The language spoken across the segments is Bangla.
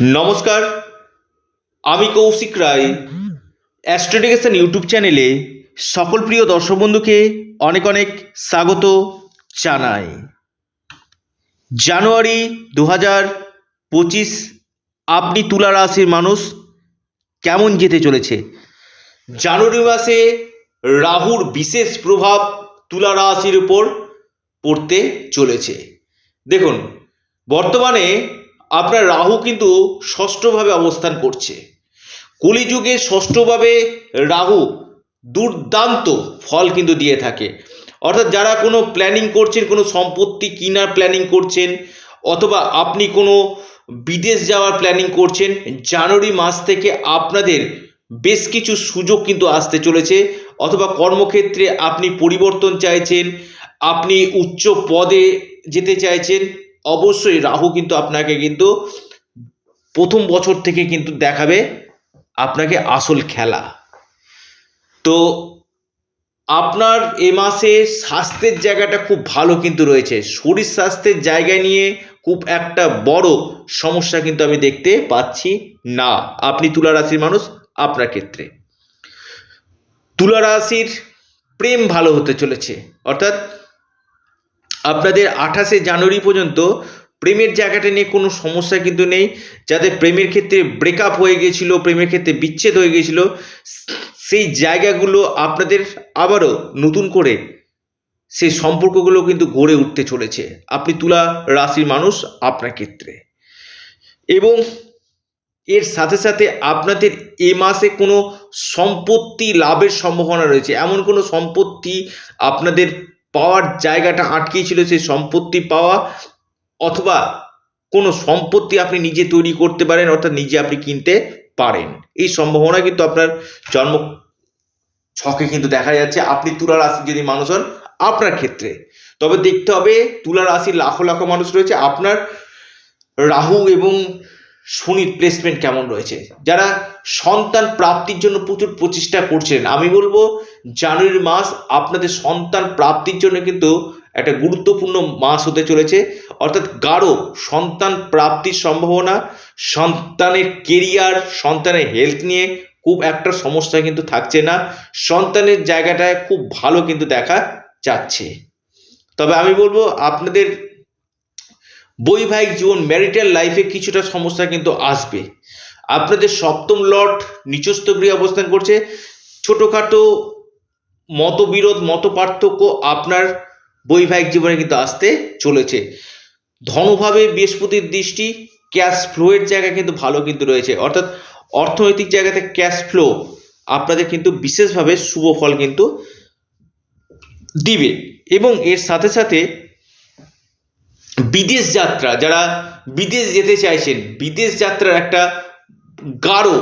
নমস্কার, আমি কৌশিক রায়। অ্যাস্ট্রোডিকেশন ইউটিউব চ্যানেলে সকল প্রিয় দর্শক বন্ধুকে অনেক অনেক স্বাগত জানাই। জানুয়ারি দু হাজার পঁচিশ, আপনি তুলা রাশির মানুষ, কেমন যেতে চলেছে? জানুয়ারি মাসে রাহুর বিশেষ প্রভাব তুলা রাশির উপর পড়তে চলেছে। দেখুন, বর্তমানে আপনার রাহু কিন্তু ষষ্ঠভাবে অবস্থান করছে। কলিযুগে ষষ্ঠভাবে রাহু দুর্দান্ত ফল কিন্তু দিয়ে থাকে। অর্থাৎ যারা কোনো প্ল্যানিং করছেন, কোনো সম্পত্তি কেনার প্ল্যানিং করছেন, অথবা আপনি কোনো বিদেশ যাওয়ার প্ল্যানিং করছেন, জানুয়ারি মাস থেকে আপনাদের বেশ কিছু সুযোগ কিন্তু আসতে চলেছে। অথবা কর্মক্ষেত্রে আপনি পরিবর্তন চাইছেন, আপনি উচ্চ পদে যেতে চাইছেন অবশ্যই রাহু কিন্তু আপনাকে কিন্তু প্রথম বছর থেকে কিন্তু দেখাবে আপনাকে আসল খেলা। তো আপনার এ মাসে স্বাস্থ্যের জায়গাটা খুব ভালো কিন্তু রয়েছে। শরীর স্বাস্থ্যের জায়গা নিয়ে খুব একটা বড় সমস্যা কিন্তু আমি দেখতে পাচ্ছি না। আপনি তুলা রাশির মানুষ, আপনার ক্ষেত্রে। তুলা রাশির প্রেম ভালো হতে চলেছে। অর্থাৎ আপনাদের আঠাশে জানুয়ারি পর্যন্ত প্রেমের জায়গাটা নিয়ে কোনো সমস্যা কিন্তু নেই। যাদের প্রেমের ক্ষেত্রে ব্রেকআপ হয়ে গিয়েছিল, প্রেমের ক্ষেত্রে বিচ্ছেদ হয়ে গিয়েছিল, সেই জায়গাগুলো আপনাদের আবারও নতুন করে সেই সম্পর্কগুলো কিন্তু গড়ে উঠতে চলেছে। আপনি তুলা রাশির মানুষ আপনার ক্ষেত্রে। এবং এর সাথে সাথে আপনাদের এ মাসে কোনো সম্পত্তি লাভের সম্ভাবনা রয়েছে। এমন কোনো সম্পত্তি আপনাদের পাওয়ার জায়গাটা আটকেই ছিল সেই সম্পত্তি পাওয়া অথবা কোনো সম্পত্তি আপনি নিজে তৈরি করতে পারেন, অর্থাৎ নিজে আপনি কিনতে পারেন। এই সম্ভাবনা কিন্তু আপনার জন্ম ছকে কিন্তু দেখা যাচ্ছে। আপনি তুলা রাশির যদি মানুষ হন, আপনার ক্ষেত্রে। তবে দেখতে হবে, তুলা রাশির লাখো লাখো মানুষ রয়েছে। আপনার রাহু এবং শনির প্লেসমেন্ট কেমন রয়েছে? যারা সন্তান প্রাপ্তির জন্য প্রচুর প্রচেষ্টা করছেন, আমি বলব জানুয়ারি মাস আপনাদের সন্তান প্রাপ্তির জন্য কিন্তু একটা গুরুত্বপূর্ণ মাস হতে চলেছে। অর্থাৎ গাঢ় সন্তান প্রাপ্তির সম্ভাবনা, সন্তানের কেরিয়ার সন্তানের হেলথ নিয়ে খুব একটা সমস্যা কিন্তু থাকছে না। সন্তানের জায়গাটায় খুব ভালো কিন্তু দেখা যাচ্ছে। তবে আমি বলব আপনাদের বৈবাহিক জীবন ম্যারিটাল লাইফে কিছুটা সমস্যা কিন্তু আসবে। আপনাদের সপ্তম লট নিচস্থ গৃহে অবস্থান করছে। ছোটোখাটো মতবিরোধ মত পার্থক্য আপনার বৈবাহিক জীবনে কিন্তু আসতে চলেছে। ধনভাবে বৃহস্পতির দৃষ্টি ক্যাশ ফ্লোয়ের জায়গা কিন্তু ভালো কিন্তু রয়েছে। অর্থাৎ অর্থনৈতিক জায়গাতে ক্যাশ ফ্লো আপনাদের কিন্তু বিশেষভাবে শুভ ফল কিন্তু দিবে। এবং এর সাথে সাথে বিদেশ যাত্রা, যারা বিদেশ যেতে চাইছেন, বিদেশ যাত্রার একটা গাঢ়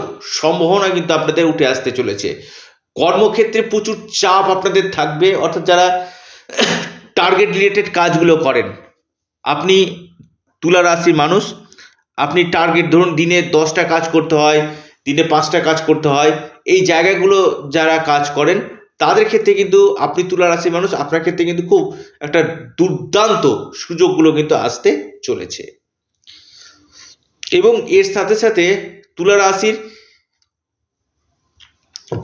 সম্ভাবনা কিন্তু আপনাদের উঠে আসতে চলেছে। কর্মক্ষেত্রে প্রচুর চাপ আপনাদের থাকবে, অর্থাৎ যারা টার্গেট রিলেটেড কাজগুলো করেন, আপনি তুলা রাশির মানুষ, আপনি টার্গেট ধরুন দিনে দশটা কাজ করতে হয়, দিনে পাঁচটা কাজ করতে হয়, এই জায়গাগুলো যারা কাজ করেন তাদের ক্ষেত্রে কিন্তু আপনি তুলা রাশির মানুষ, আপনার ক্ষেত্রে কিন্তু খুব একটা দুর্দান্ত সুযোগগুলো কিন্তু আসতে চলেছে। এবং এর সাথে সাথে তুলা রাশির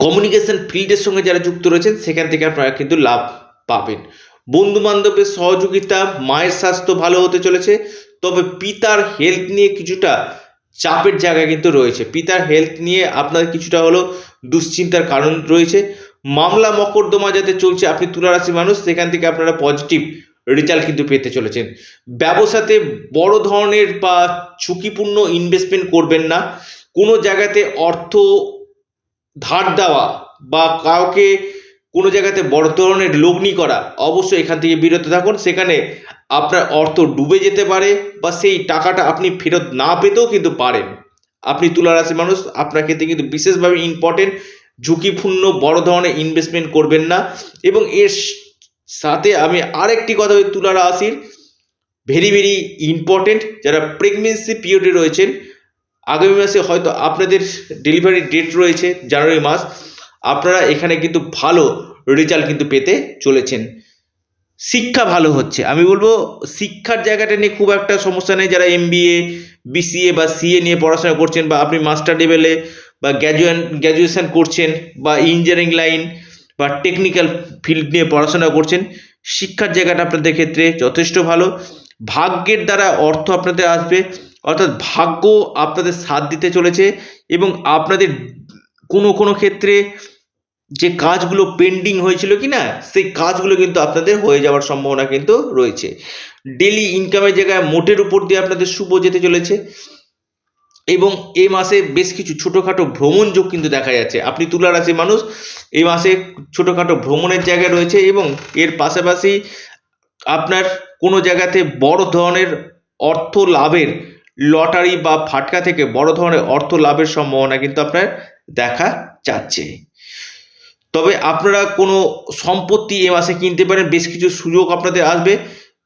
কমিউনিকেশন ফিল্ডের সঙ্গে যারা যুক্ত রয়েছেন, সেখান থেকে আপনারা কিন্তু লাভ পাবেন। বন্ধু বান্ধবের সহযোগিতা, মায়ের স্বাস্থ্য ভালো হতে চলেছে, তবে পিতার হেলথ নিয়ে কিছুটা চাপের জায়গা কিন্তু রয়েছে। পিতার হেলথ নিয়ে আপনার কিছুটা হলো দুশ্চিন্তার কারণ রয়েছে। মামলা মকদ্দমা যাতে চলছে, আপনি তুলা রাশির মানুষ, সেখান থেকে আপনারা পজিটিভ রেজাল্ট কিন্তু পেতে চলেছেন। ব্যবসাতে বড় ধরনের বা ঝুঁকিপূর্ণ ইনভেস্টমেন্ট করবেন না। কোনো জায়গাতে অর্থ ধার দেওয়া বা কাউকে কোনো জায়গাতে বড় ধরনের লগ্নি করা, অবশ্যই এখান থেকে বিরত থাকুন। সেখানে আপনার অর্থ ডুবে যেতে পারে বা সেই টাকাটা আপনি ফেরত না পেতেও কিন্তু পারেন। আপনি তুলারাশি মানুষ, আপনার ক্ষেত্রে কিন্তু বিশেষভাবে ইম্পর্টেন্ট ঝুঁকিপূর্ণ, বড় ধরনের ইনভেস্টমেন্ট করবেন না। এবং এর সাথে আমি আরেকটি কথা বলি তুলা রাশির ভেরি ভেরি ইম্পর্টেন্ট যারা প্রেগনেন্সি পিরিয়ডে রয়েছেন, আগামী মাসে হয়তো আপনাদের ডেলিভারি ডেট রয়েছে, জানুয়ারি মাস, আপনারা এখানে কিন্তু ভালো রেজাল্ট কিন্তু পেতে চলেছেন। শিক্ষা ভালো হচ্ছে। আমি বলব, শিক্ষার জায়গাটা নিয়ে খুব একটা সমস্যা নেই। যারা এম বিসিএ বা সিএ নিয়ে পড়াশোনা করছেন বা আপনি মাস্টার লেভেলে বা গ্র্যাজুয়েন গ্র্যাজুয়েশন করছেন বা ইঞ্জিনিয়ারিং লাইন বা টেকনিক্যাল ফিল্ড নিয়ে পড়াশোনা করছেন, শিক্ষার জায়গাটা আপনাদের ক্ষেত্রে যথেষ্ট ভালো। ভাগ্যের দ্বারা অর্থ আপনাদের আসবে, অর্থাৎ ভাগ্য আপনাদের সাথ দিতে চলেছে এবং আপনাদের কোনো কোনো ক্ষেত্রে যে কাজগুলো পেন্ডিং হয়েছিল কি না, সেই কাজগুলো কিন্তু আপনাদের হয়ে যাওয়ার সম্ভাবনা কিন্তু রয়েছে। ডেলি ইনকামের জায়গায় মোটের উপর দিয়ে আপনাদের শুভ যেতে চলেছে। এবং এই মাসে বেশ কিছু ছোটোখাটো ভ্রমণ যোগ কিন্তু দেখা যাচ্ছে। আপনি তুলা রাশির মানুষ এই মাসে ছোটোখাটো ভ্রমণের জায়গা রয়েছে এবং এর পাশাপাশি আপনার কোনো জায়গাতে বড় ধরনের অর্থ লাভের লটারি বা ফাটকা থেকে বড় ধরনের অর্থ লাভের সম্ভাবনা কিন্তু আপনার দেখা যাচ্ছে। তবে আপনারা কোনো সম্পত্তি এ মাসে কিনতে পারেন, বেশ কিছু সুযোগ আপনাদের আসবে।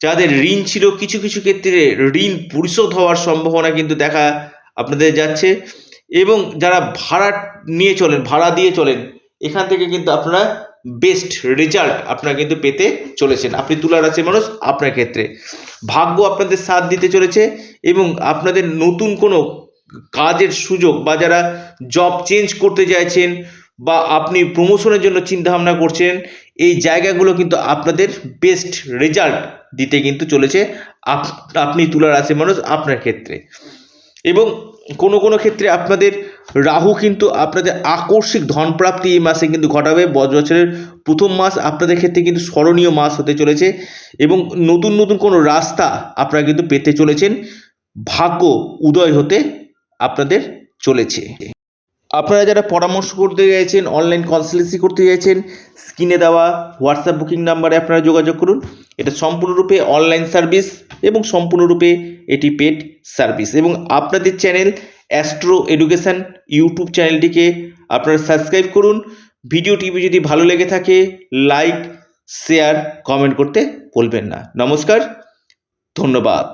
যাদের ঋণ ছিল, কিছু কিছু ক্ষেত্রে ঋণ পরিশোধ হওয়ার সম্ভাবনা কিন্তু দেখা আপনাদের যাচ্ছে। এবং যারা ভাড়া নিয়ে চলেন, ভাড়া দিয়ে চলেন, এখান থেকে কিন্তু আপনারা বেস্ট রেজাল্ট আপনারা কিন্তু পেতে চলেছেন। আপনি তুলা রাশির মানুষ, আপনার ক্ষেত্রে। ভাগ্য আপনাদের সাথ দিতে চলেছে এবং আপনাদের নতুন কোনো কাজের সুযোগ বা যারা জব চেঞ্জ করতে চাইছেন বা আপনি প্রমোশনের জন্য চিন্তা ভাবনা করছেন, এই জায়গাগুলো কিন্তু আপনাদের বেস্ট রেজাল্ট দিতে কিন্তু চলেছে। আপ- আপনি তুলা রাশির মানুষ, আপনার ক্ষেত্রে। এবং কোনো কোনো ক্ষেত্রে আপনাদের রাহু কিন্তু আপনাদের আকস্মিক ধনপ্রাপ্তি এই মাসে কিন্তু ঘটাবে। বছরের প্রথম মাস আপনাদের ক্ষেত্রে কিন্তু স্মরণীয় মাস হতে চলেছে এবং নতুন নতুন কোনো রাস্তা আপনারা কিন্তু পেতে চলেছেন। ভাগ্য উদয় হতে আপনাদের চলেছে। আপনারা যারা পরামর্শ করতে চাইছেন অনলাইন কনসালটেন্সি করতে চাইছেন স্ক্রিনে দেওয়া হোয়াটসঅ্যাপ বুকিং নাম্বারে আপনারা যোগাযোগ করুন। এটা সম্পূর্ণরূপে অনলাইন সার্ভিস এবং সম্পূর্ণরূপে এটি পেড সার্ভিস এবং আপনাদের চ্যানেল অ্যাস্ট্রো এডুকেশান ইউটিউব চ্যানেলটিকে আপনারা সাবস্ক্রাইব করুন। ভিডিও টিভি যদি ভালো লেগে থাকে লাইক শেয়ার কমেন্ট করতে ভুলবেন না। নমস্কার, ধন্যবাদ।